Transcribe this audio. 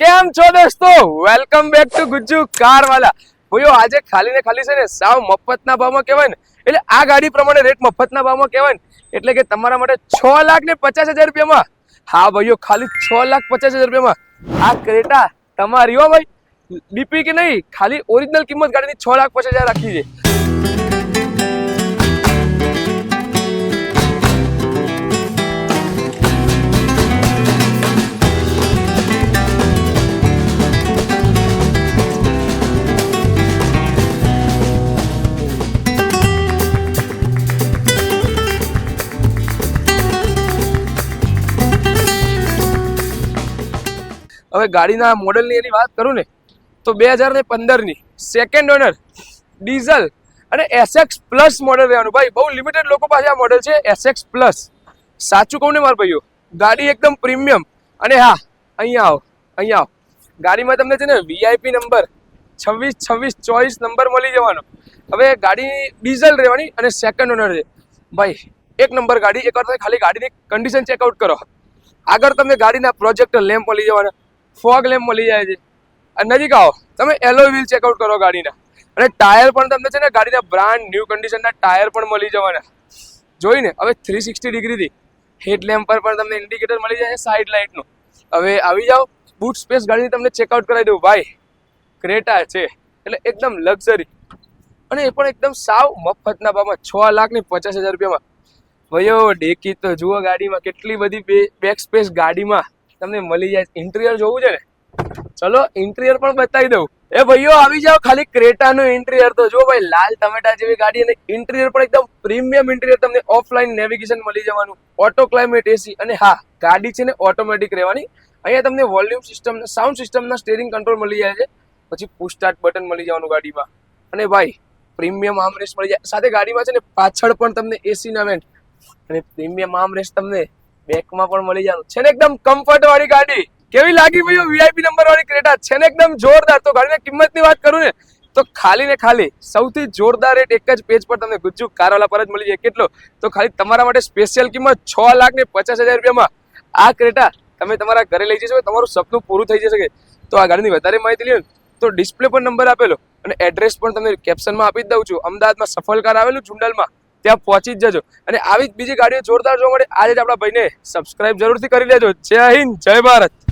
કેમ છો દોસ્તો? Welcome back to Gujju car વાલા ભાઈઓ આજે ખાલી ને ખાલી છે ને સાવ મફતના ભાવમાં કહેવાય ને, એટલે આ ગાડી પ્રમાણે રેટ મફતના ભાવમાં કહેવાય ને, એટલે કે તમારા માટે છ લાખ ને પચાસ હજાર રૂપિયામાં. હા ભાઈઓ ખાલી છ લાખ પચાસ હજાર રૂપિયામાં. આ ક્રેટા તમારી હો ભાઈ. ડીપી કે નહીં, ખાલી ઓરિજિનલ કિંમત ગાડીની છ લાખ પચાસ હજાર રાખી છે. હવે ગાડીના મોડલની એની વાત કરું ને, તો બે હજાર ને પંદરની સેકન્ડ ઓનર ડીઝલ અને એસએક્સ પ્લસ મોડલ રહેવાનું. ભાઈ, બહુ લિમિટેડ લોકો પાસે આ મોડલ છે એસએક્સ પ્લસ સાચું કહું ને મારા ભાઈઓ, ગાડી એકદમ પ્રીમિયમ અને હા, અહીંયા આવો અહીંયા આવો. ગાડીમાં તમને છે ને વીઆઈપી નંબર છવ્વીસ છવ્વીસ, ચોવીસ નંબર મળી જવાનો. હવે ગાડી ડીઝલ રહેવાની અને સેકન્ડ ઓનર છે. ભાઈ, એક નંબર ગાડી એકવાર તમે ખાલી ગાડીની કન્ડિશન ચેકઆઉટ કરો. આગળ તમને ગાડીના પ્રોજેક્ટ લેમ્પ મળી જવાના. ફોગ લેમ્પ મળી જાય છે. અને નજીક આવો. તમે એલો વ્હીલ ચેકઆઉટ કરો ગાડીના. અને ટાયર પણ તમને છે ને ગાડીના બ્રાન્ડ ન્યૂ કન્ડિશનના ટાયર પણ મળી જવાના. જોઈને, હવે થ્રી સિક્સટી ડિગ્રીથી. હેડલેમ્પ પર પણ તમને ઇન્ડિકેટર મળી જાય સાઈડ લાઇટનું હવે આવી જાઓ. બૂટ સ્પેસ ગાડીની તમને ચેકઆઉટ કરાવી દઉં. ભાઈ, ક્રેટા છે. એટલે એકદમ લક્ઝરી અને એ પણ એકદમ સાવ મફતના ભાવમાં, છ લાખ ને પચાસ હજાર રૂપિયામાં. ભાઈઓ ડેકી તો જુઓ ગાડીમાં કેટલી બધી બેક સ્પેસ ગાડીમાં. તમને મળી જાય ઇન્ટિરિયર જોવું છે ને? ચલો ઇન્ટિરિયર પણ બતાવી દઉં. એ ભાઈઓ, આવી જાઓ ખાલી ક્રેટાનું ઇન્ટિરિયર તો જો ભાઈ, લાલ ટમેટા જેવી ગાડી અને ઇન્ટિરિયર પણ એકદમ પ્રીમિયમ ઇન્ટિરિયર તમને ઓફલાઈન નેવિગેશન મળી જવાનું. ઓટો ક્લાઇમેટ એસી અને હા, ગાડી છે ને ઓટોમેટિક રહેવાની. અહીંયા તમને વોલ્યુમ સિસ્ટમ સાઉન્ડ સિસ્ટમના સ્ટેરિંગ કંટ્રોલ મળી જાય છે. પછી પુશ સ્ટાર્ટ બટન મળી જવાનું ગાડીમાં. અને ભાઈ પ્રીમિયમ આર્મરેસ્ટ મળી જાય. સાથે ગાડીમાં છે ને પાછળ પણ તમને એસી ના વેન્ટ અને પ્રીમિયમ આર્મરેસ્ટ તમને બેકમાં પણ મળી જવાનું. છે ને એકદમ કમ્ફર્ટ વાળી ગાડી. કેવી લાગી ભાઈ વીઆઈપી નંબર વાળી ક્રેટા છે ને એકદમ જોરદાર. તો ગાડીની કિંમતની વાત કરું ને, તો ખાલી ને ખાલી સૌથી જોરદાર રેટ એક જ પેજ પર તમને ગુજ્જુ કારવાલા પર જ મળી જાય. કેટલો? તો ખાલી તમારા માટે સ્પેશિયલ કિંમત છ લાખ ને પચાસ હજાર રૂપિયામાં. આ ક્રેટા તમે તમારા ઘરે લઈ જશો તમારું સપનું પૂરું થઈ જશે તો આ ગાડીની વધારે માહિતી લ્યો તો ડિસ્પ્લે પર નંબર આપેલો અને એડ્રેસ પણ તમને કેપ્શનમાં આપી જ દઉં છું. અમદાવાદમાં સફળ કાર આવેલું ચુંડલમાં ત્યાં પહોંચી જ જજો. અને આવી જ બીજી ગાડીઓ જોરદાર જોવા મળે, આજે જ આપણા ભાઈને સબસ્ક્રાઇબ જરૂરથી કરી લેજો. જય હિન્દ, જય ભારત.